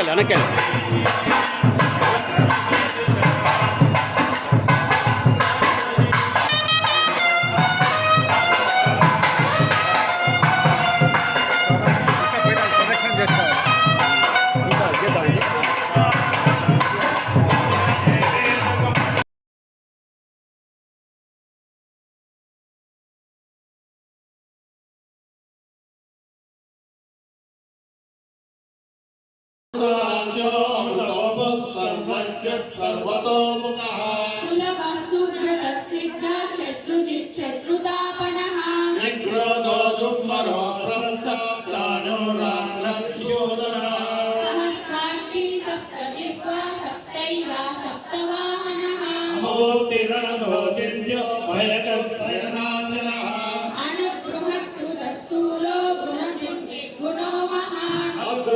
வணக்கல் வணக்கல்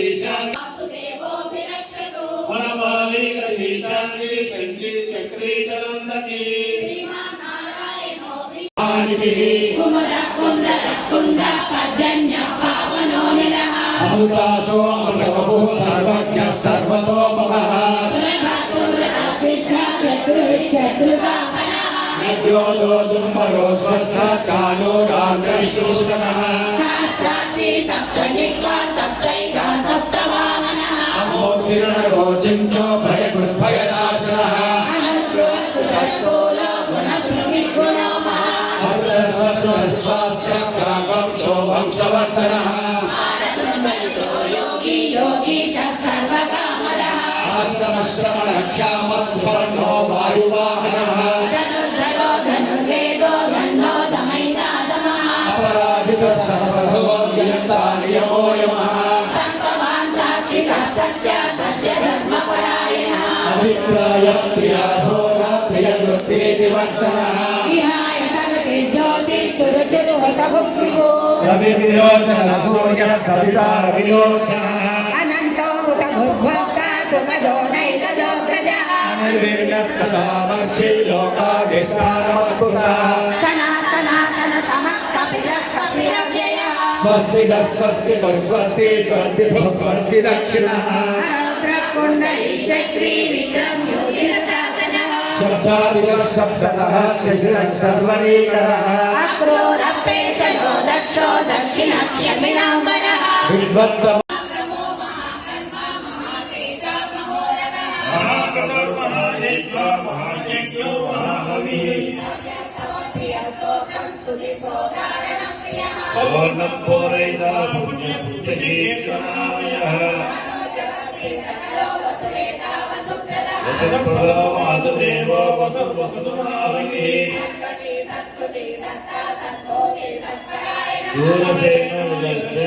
అభిప్రాయ ప్రియారోహ ప్రియకృత్ ప్రీతివర్ధన వాసుదేవోభిరక్షతు శ్రీమన్నారాయణోభి नभ्यो दोदुम्बरो स्वस्थ चालो रात्रविशोषणः सहस्राक्षी सप्तजिह्वा सप्तैका सप्तवाहनः। अमोत्तीर्णरो चिन्तो भयभृद्भयनाशनः शोभंशवर्धनः योगी योगी सर्वकामदः। आश्रमश्रमणक्षामस्वर्णो वायुवाहनः। నియమో యమః సంతవాన్ సాత్విక సత్య సత్య ధర్మపరాయణः అభిప్రాయ ప్రియాధోర ప్రియవృత్తివర్ధనః విహాయ సగతి జ్యోతి సురుచిరు హతభుక్తిభో రవివిరోచన సూర్య సవితా రవిరోచన అనంతో హుత భుగ్భోక్త సుఖదో నైకదో వ్యయః స్వస్తి ద స్వస్తి స్వస్తి స్వస్తి భుక్ స్వస్తి దక్షిణ. కుండలి చక్రీ విక్రమ్ యోజిత శాసనః. శబ్దాదిగ శబ్దతః శశిర సర్వరీకరః అక్రూరపేషణో దక్షో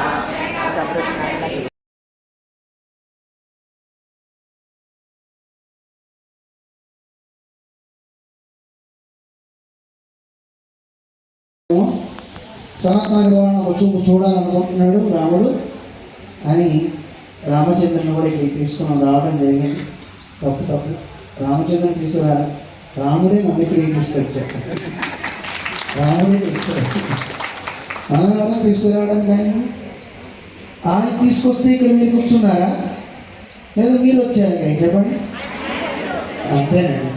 సనాతన గ్రహణం చూపు చూడాలనుకుంటున్నాడు రాముడు. అని రామచంద్రుని కూడా ఇక్కడికి తీసుకుని రావడం జరిగింది. తప్పు తప్పు. రామచంద్రుని తీసుకురా రాముడే నన్ను ఇక్కడికి తీసుకొచ్చాడు. రాముడే తీసుకురా మనం ఎవరైనా తీసుకురావడానికి ఆయన ఆయన తీసుకొస్తే ఇక్కడ మీరు కూర్చున్నారా? లేదా మీరు వచ్చారు ఇక్కడ చెప్పండి. అంతేనండి.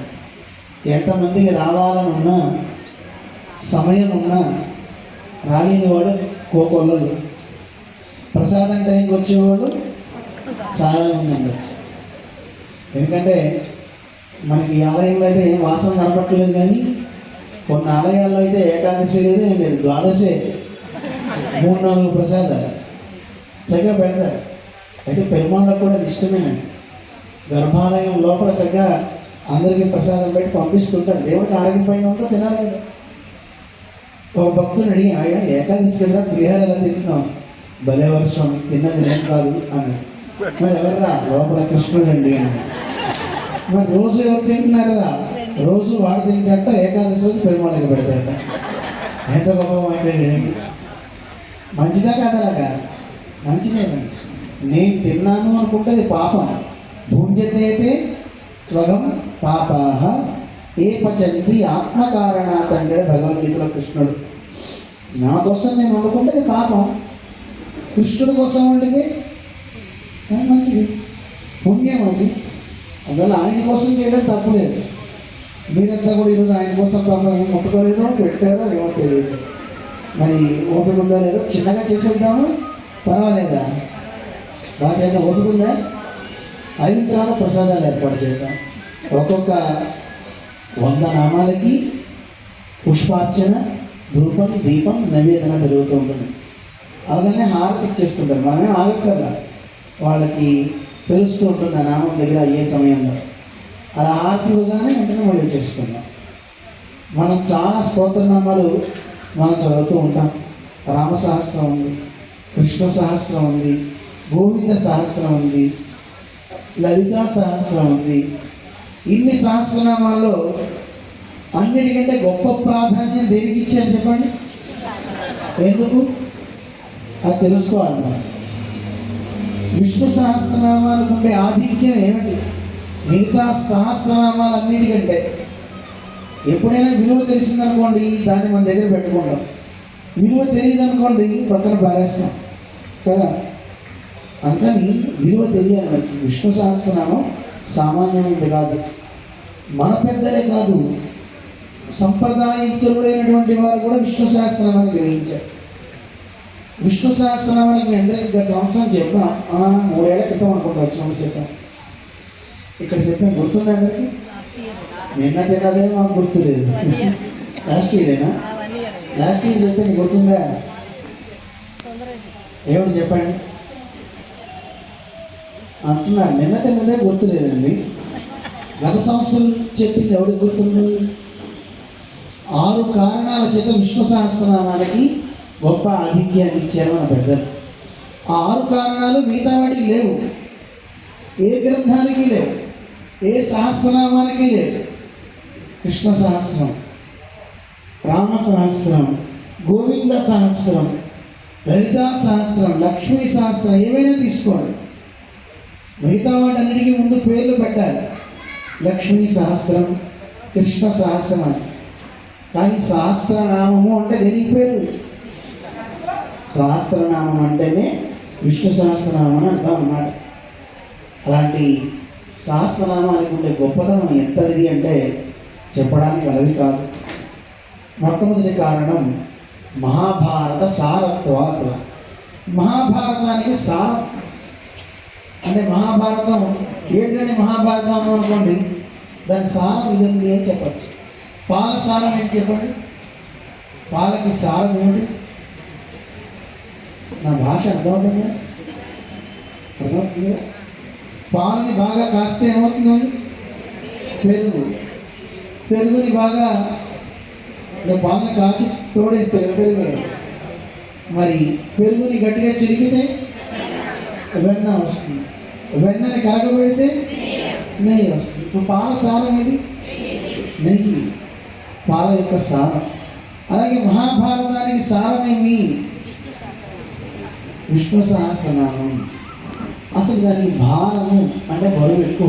ఎంతమందికి రావాలనున్నా సమయం ఉన్నా రాలేని వాడు కోకొల్లలు ప్రసాదం టైంకి వచ్చేవాడు చాలా మంది ఉండొచ్చు. ఎందుకంటే మనకి ఈ ఆలయంలో అయితే ఏం వాసన కనపట్టలేదు కానీ కొన్ని ఆలయాల్లో అయితే ఏకాదశి లేదు ఏం లేదు. ద్వాదశే. మూడు నాలుగు ప్రసాదాలు. చక్కగా పెడతారు. అయితే పెరుమాళ్ళకు కూడా అది ఇష్టమేనండి. గర్భాలయం లోపల చక్కగా అందరికీ ప్రసాదం పెట్టి పంపిస్తుంటారు. దేవుడికి ఆరోగ్యం పైన అంతా తినాలి కదా. ఒక భక్తుని అడిగి ఆయన ఏకాదశి కదా పులిహార ఎలా తింటున్నాం భలే వర్షం తిన్నది నేను కాదు అని మరి ఎవర్రా? లోపల కృష్ణుడు అండి అని మరి రోజు ఎవరు తింటున్నారా రోజు వాడు తింటట ఏకాదశి రోజు పెరుమాళకి పెడతాట ఎంత గొప్ప మాట్లాడండి మంచిదా కాదా అలాగా మంచిదేనండి నేను తిన్నాను అనుకుంటే అది పాపం. భూంజతే అయితే త్వగం పాపాహ ఏ పచంతి ఆత్మకారణాత్ తండ్రి భగవద్గీతలో కృష్ణుడు. నా కోసం నేను వండుకుంటే పాపం. కృష్ణుడి కోసం వండితే మంచిది? పుణ్యం అది. అందువల్ల ఆయన కోసం చేయడం తప్పులేదు మీరంతా కూడా ఈరోజు ఆయన కోసం పాపం ఏం ముట్టుకోలేదో పెట్టారో ఏమో తెలియదు. మరి ఓపిక ఉందా లేదో? చిన్నగా చేసేద్దాము? పర్వాలేదా? బాగా చేద్దాం. ఓపిక ఉందా? అయిన తర్వాత ప్రసాదాలు ఏర్పాటు చేద్దాం. ఒక్కొక్క వంద నామాలకి పుష్పార్చన ధూపం దీపం నైవేదన జరుగుతూ ఉంటుంది. అలాగనే హారతి ఇచ్చేస్తుంటారు. మనమే ఆగక్కర్లా వాళ్ళకి తెలుస్తూ ఉంటుంది ఆ నామం దగ్గర అయ్యే సమయంలో. అలా హారతి వెంటనే వాళ్ళు చేసుకుందాం? మనం చాలా స్తోత్రనామాలు మనం చదువుతూ ఉంటాం. రామ సహస్రం ఉంది కృష్ణ సహస్రం ఉంది గోవింద సహస్రం ఉంది లలితా సహస్రం ఉంది ఇన్ని సహస్రనామాల్లో అన్నిటికంటే గొప్ప ప్రాధాన్యం దేనికి ఇచ్చారు చెప్పండి? ఎందుకు? అది తెలుసుకోవాలి మనం. విష్ణు సహస్రనామాలకు ఉండే ఆధిక్యం ఏమిటి? మిగతా సహస్రనామాలన్నిటికంటే. ఎప్పుడైనా విలువ తెలిసిందనుకోండి దాన్ని మన దగ్గర పెట్టుకుంటాం. విలువ తెలియదు అనుకోండి పక్కన పారేస్తాం. కదా? అందుకని విలువ తెలియాలి మనకి. విష్ణు సహస్రనామం సామాన్యమైనది కాదు. మన పెద్దలే కాదు సంప్రదాయకులైనటువంటి వారు కూడా విష్ణు సహస్రనామాన్ని గ్రహించారు. విష్ణు సహస్రనామానికి మీ అందరికీ గత సంవత్సరం చెప్పాం మూడేళ్ళ క్రితం అనుకుంటా వచ్చినప్పుడు చెప్పాం ఇక్కడ చెప్పాం గుర్తుందా అందరికీ? నిన్న తిన్నదే మాకు గుర్తులేదు లాస్ట్ ఇయరేనా లాస్ట్ ఇయర్ చెప్తే నీకు గుర్తుందా? ఏమిటి చెప్పండి? అంటున్నారు నిన్న తిన్నదే గుర్తులేదండి. గత సంవత్సరం చెప్పింది ఎవరికి గుర్తుంది? ఆరు కారణాల చేత విష్ణు సహస్రనామానికి గొప్ప ఆధిక్యాన్ని ఇచ్చారు మన పెద్దలు ఆ ఆరు కారణాలు మిగతా వాటికి లేవు. ఏ గ్రంథానికి లేవు. ఏ సహస్రనామానికి లేవు. కృష్ణ సహస్రం రామ సహస్రం గోవింద సహస్రం లలితా సహస్రం లక్ష్మీ సహస్రం ఏమైనా తీసుకోండి మిగతా వాటన్నిటికీ ముందు పేర్లు పెట్టాలి. లక్ష్మీ సహస్రం కృష్ణ సహస్రం అని. కానీ సహస్రనామము అంటే దేనికి పేరు? సహస్రనామం అంటేనే విష్ణు సహస్రనామం అని అర్థం అన్నమాట. అలాంటి సహస్రనామానికి ఉండే గొప్పతనం ఎంతది అంటే చెప్పడానికి అలవి కాదు. మొట్టమొదటి కారణం మహాభారత సారత్వాత మహాభారతానికి సారం అంటే మహాభారతం ఏంటంటే మహాభారతం అనుకోండి దాని సారం ఇదండి అని చెప్పచ్చు. పాల సారం ఏంటి చెప్పండి? పాలకి సారం ఏమిటి? నా భాష అర్థమవుతుందా? అర్థమవుతుందా? పాలని బాగా కాస్తే ఏమవుతుందండి? పెరుగు. పెరుగుని బాగా అంటే పాలను కాచి తోడేస్తే పెరుగు. మరి పెరుగుని గట్టిగా చిరిగితే వెన్న వస్తుంది వెన్నని కరగబెడితే నెయ్యి వస్తుంది. ఇప్పుడు పాల సారం ఇది నెయ్యి. పాల యొక్క సారం. అలాగే మహాభారతానికి సారమేమి విష్ణు సహస్రనామం. అసలు దానికి భారము అంటే బరువు ఎక్కువ.